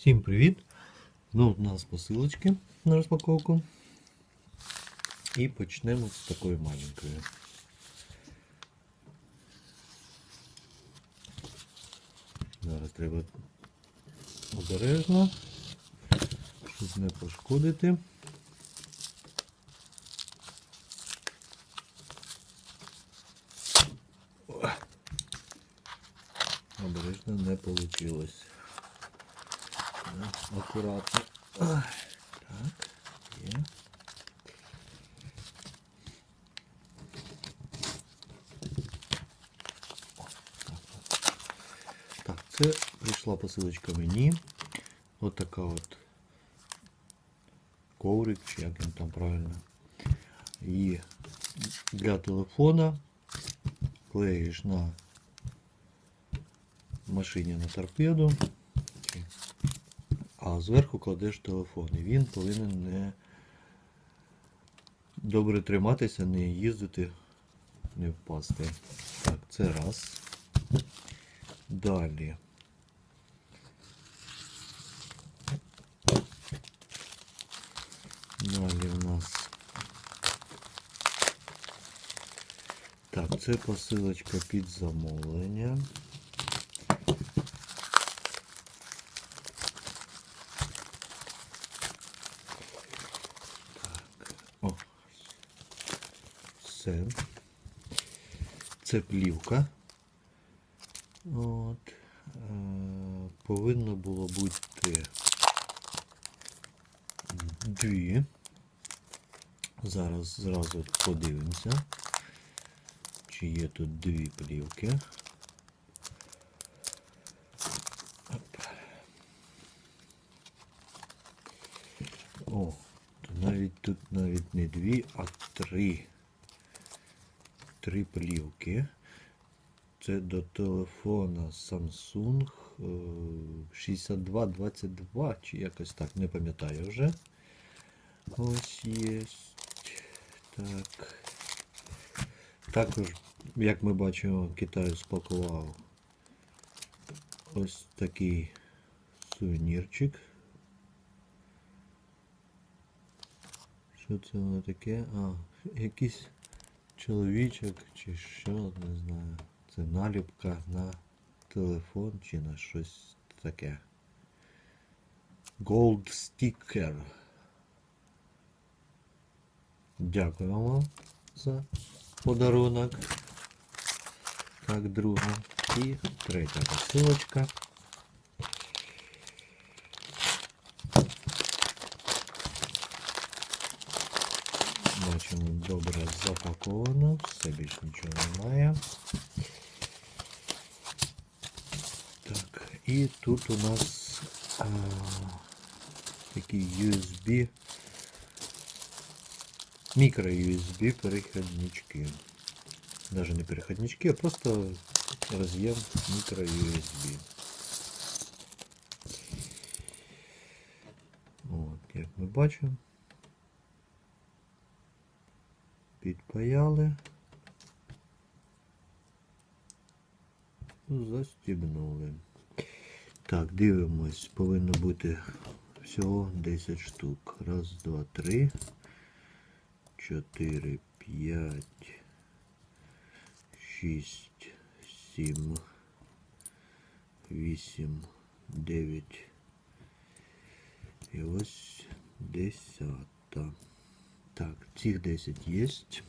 Всім привіт! Знову у нас посилочки на розпаковку. І почнемо з такої маленької. Зараз треба обережно, щоб не пошкодити. Обережно не вийшло. Аккуратно. Так, є. Так, це прийшла посилочка мені. От така от коврик, чи як він там правильно. І для телефона клеїш на машині на торпеду. А зверху кладеш телефон. І він повинен не добре триматися, не їздити, не впасти. Так, це раз. Далі. Далі в нас. Так, це посилочка під замовлення. Це. Це плівка. От. Е, повинно було бути дві. Зараз зразу подивимося, чи є тут дві плівки. О, то навіть тут навіть не дві, а три. Три плівки. Це до телефона Samsung е, 6222 чи якось так, не пам'ятаю вже. Ось є. Так. Також, як ми бачимо, Китай спакував ось такий сувенірчик. Що це воно таке? А, якийсь чоловічок чи що, не знаю. Це наліпка на телефон чи на щось таке. Gold Sticker. Дякую вам за подарунок. Так, друга. І третя посилочка. запаковано, все більш нічого немає. Так, і тут у нас а, такі USB, мікро-USB перехіднички. Даже не переходнички, а просто роз'єм мікро-USB. От, як ми бачимо. Підпаяли. Застібнули. Так, дивимось, повинно бути всього 10 штук. Раз, два, три, чотири, п'ять, шість, сім, вісім, дев'ять. І ось десята. Так, цих 10 есть.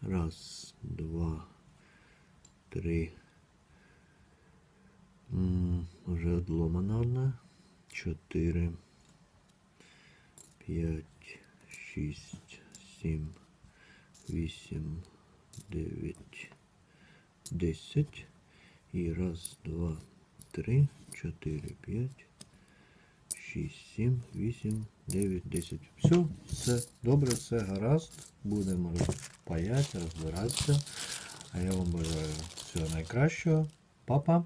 Раз, два, три. М, Уже одломана одна. Чотири. П'ять, шість, сім, вісім, дев'ять, десять. І раз, два, три, чотири, п'ять. 6, 7, 8, 9, 10. Все, все добре, все гаразд. Будемо паяти, розбиратися. А я вам бажаю всього найкращого. Папа.